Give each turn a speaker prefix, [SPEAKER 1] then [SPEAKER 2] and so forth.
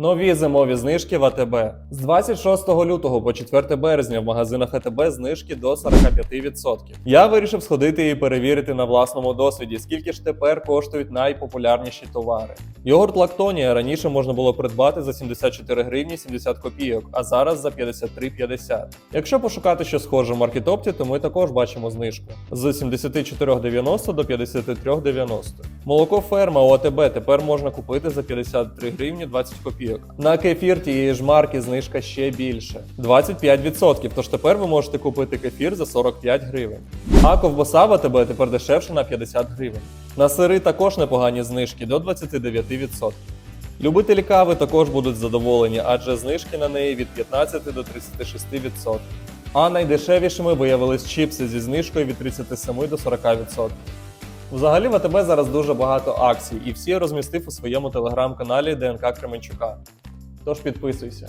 [SPEAKER 1] Нові зимові знижки в АТБ. З 26 лютого по 4 березня в магазинах АТБ знижки до 45%. Я вирішив сходити і перевірити на власному досвіді, скільки ж тепер коштують найпопулярніші товари. Йогурт Лактонія раніше можна було придбати за 74 гривні 70 копійок, а зараз за 53,50. Якщо пошукати щось схоже в маркетопті, то ми також бачимо знижку з 74,90 до 53,90. Молоко ферма у АТБ тепер можна купити за 53 гривні 20 копійок. На кефір тієї ж марки знижка ще більше 25%, Тож тепер ви можете купити кефір за 45 гривень. А ковбаса в АТБ тепер дешевше на 50 гривень. На сири також непогані знижки до 29%. Любителі кави також будуть задоволені, адже знижки на неї від 15 до 36%. А найдешевішими виявились чіпси зі знижкою від 37 до 40%. Взагалі в АТБ зараз дуже багато акцій, і всі розмістив у своєму телеграм-каналі ДНК Кременчука. Тож підписуйся.